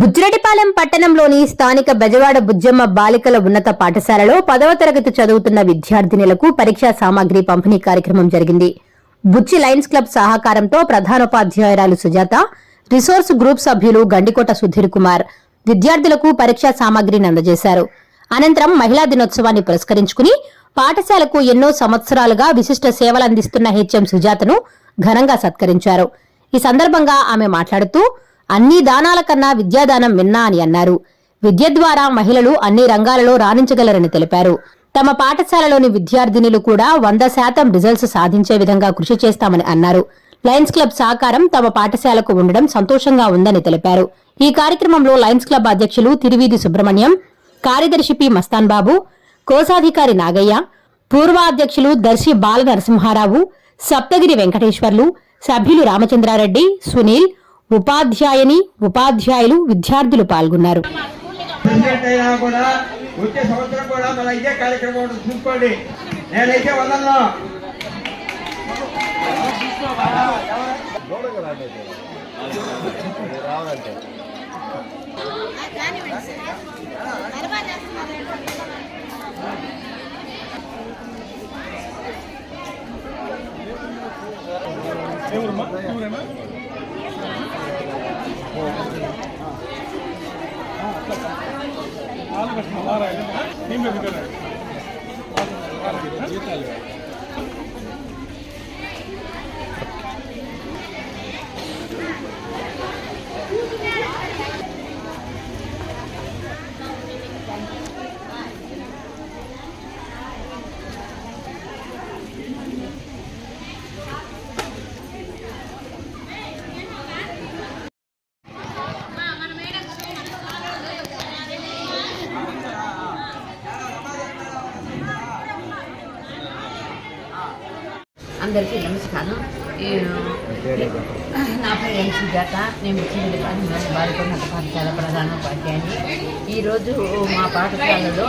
బుజ్జిరెడ్డిపాలెం పట్టణంలోని స్థానిక బెజవాడ బుజ్జమ్మ బాలికల ఉన్నత పాఠశాలలో పదవ తరగతి చదువుతున్న విద్యార్థినులకు పరీక్షా సామాగ్రి పంపిణీ కార్యక్రమం జరిగింది. బుచ్చి లయన్స్ క్లబ్ సహకారంతో ప్రధానోపాధ్యాయురాలు సుజాత రిసోర్స్ గ్రూప్ సభ్యులు గండికోట సుధీర్ కుమార్ విద్యార్థులకు పరీక్షా సామాగ్రిని అందజేశారు. అనంతరం మహిళా దినోత్సవాన్ని పురస్కరించుకుని పాఠశాలకు ఎన్నో సంవత్సరాలుగా విశిష్ట సేవలందిస్తున్న హెచ్ఎం సుజాతను ఘనంగా సత్కరించారు. ఈ సందర్భంగా ఆమె మాట్లాడుతూ అన్ని దానాల కన్నా విద్యాదానం మిన్నా అని అన్నారు. విద్య ద్వారా మహిళలు అన్ని రంగాలలో రాణించగలరని తెలిపారు. తమ పాఠశాలలోని విద్యార్థినులు కూడా వంద శాతం రిజల్ట్స్ సాధించే విధంగా కృషి చేస్తామని అన్నారు. లయన్స్ క్లబ్ సహకారం తమ పాఠశాలకు ఉండడం సంతోషంగా ఉందని తెలిపారు. ఈ కార్యక్రమంలో లయన్స్ క్లబ్ అధ్యక్షులు తిరువీధి సుబ్రహ్మణ్యం కార్యదర్శి పి మస్తాన్ బాబు కోశాధికారి నాగయ్య పూర్వ అధ్యక్షులు దర్శి బాల నరసింహారావు సప్తగిరి వెంకటేశ్వర్లు సభ్యులు రామచంద్రారెడ్డి సునీల్ ఉపాధ్యాయుని ఉపాధ్యాయులు విద్యార్థులు పాల్గొన్నారు. కూడా వచ్చే సంవత్సరం కూడా మన ఇదే కార్యక్రమం ఉంటుంది. చూసుకోండి. నేనైతే వదలను. प्रश्न मारा आहे అందరికీ నమస్కారం. నా పేరు ఎం సుజాత నేను ముఖ్యమంత్రి పాఠశాల ప్రధాన పాఠశాల ప్రధానోపాధ్యాయుని ఈరోజు మా పాఠశాలలో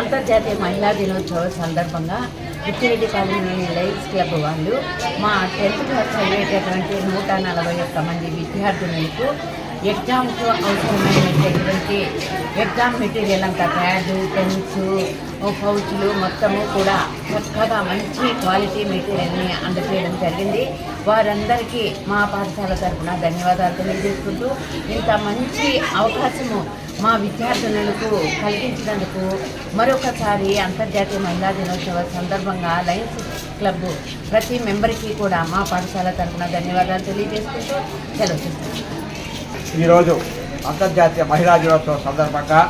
అంతర్జాతీయ మహిళా దినోత్సవ సందర్భంగా ముచ్చిరెడ్డి కాలనీలోని లైన్స్ క్లబ్ వాళ్ళు మా టెన్త్ క్లాస్ చదివేటటువంటి నూట నలభై ఒక్క మంది విద్యార్థులకు ఎగ్జామ్స్ అవసరమైనటువంటి ఎగ్జామ్ మెటీరియల్ అంతా ప్యాడ్ పెన్స్ పౌచ్లు మొత్తము కూడా చక్కగా మంచి క్వాలిటీ మెటీరియల్ని అందజేయడం జరిగింది. వారందరికీ మా పాఠశాల తరఫున ధన్యవాదాలు తెలియజేసుకుంటూ ఇంత మంచి అవకాశము మా విద్యార్థినులకు కలిగించినందుకు మరొకసారి అంతర్జాతీయ మహిళా దినోత్సవ సందర్భంగా లయన్స్ క్లబ్ ప్రతి మెంబర్కి కూడా మా పాఠశాల తరఫున ధన్యవాదాలు తెలియజేసుకుంటూ సెలవు ఈరోజు అంతర్జాతీయ మహిళా దినోత్సవం సందర్భంగా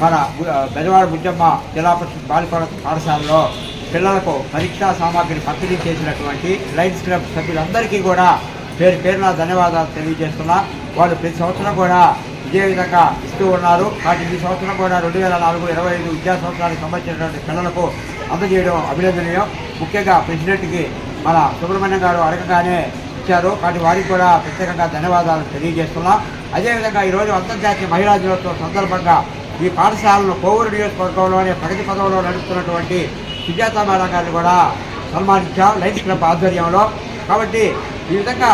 మన బు- బెజవాడ బుజ్జమ్మ జిల్లా పరిషత్ బాలికల పాఠశాలలో పిల్లలకు పరీక్షా సామాగ్రిని పంపిణీ చేసినటువంటి లైన్స్ క్లబ్ సభ్యులందరికీ కూడా పేరు పేరున ధన్యవాదాలు తెలియజేస్తున్నా. వాళ్ళు ప్రతి సంవత్సరం కూడా ఇదే విధంగా ఇస్తూ ఉన్నారు. కాబట్టి ఈ సంవత్సరం కూడా రెండు వేల నాలుగు ఇరవై ఐదు విద్యా సంవత్సరానికి సంబంధించినటువంటి పిల్లలకు అందజేయడం అభినందనీయం. ముఖ్యంగా ప్రెసిడెంట్కి మన సుబ్రహ్మణ్యం గారు అడగగానే ఇచ్చారు. కాబట్టి వారికి కూడా ప్రత్యేకంగా ధన్యవాదాలు తెలియజేస్తున్నాం. అదేవిధంగా ఈరోజు అంతర్జాతీయ మహిళా దినోత్సవం సందర్భంగా ఈ పాఠశాలను కోవూరు నియోజకవర్గంలోనే ప్రగతి పదవిలో నడుపుతున్నటువంటి సుజాత మేడం గారిని కూడా సన్మానించాం లైన్స్ క్లబ్ ఆధ్వర్యంలో. కాబట్టి ఈ విధంగా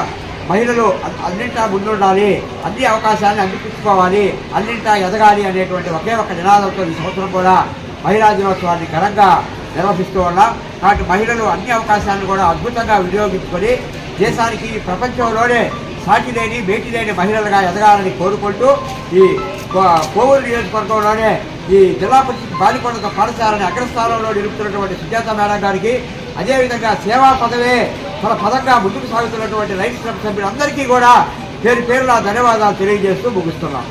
మహిళలు అన్నింటా ముందుండాలి అన్ని అవకాశాలను అందిపించుకోవాలి అన్నింటా ఎదగాలి అనేటువంటి ఒకే ఒక నినాదంతో ఈ సంవత్సరం కూడా మహిళా దినోత్సవాన్ని ఘనంగా నిర్వహిస్తూ ఉన్నాం. కాబట్టి మహిళలు అన్ని అవకాశాలను కూడా అద్భుతంగా వినియోగించుకొని దేశానికి ప్రపంచంలోనే సాటి లేని భేటీ లేని మహిళలుగా ఎదగాలని కోరుకుంటూ ఈ కో- కోవూరు నియోజకవర్గంలోనే ఈ జిల్లా పరిషత్ బాలికోన్నత పాఠశాలని అగ్రస్థానంలో నిలుపుతున్నటువంటి సుజాత మేడం గారికి అదేవిధంగా సేవా పదవే తన పదంగా ముందుకు సాగుతున్నటువంటి రైతు క్లబ్ సభ్యులందరికీ కూడా పేరు పేరున ధన్యవాదాలు తెలియజేస్తూ ముగిస్తున్నాం.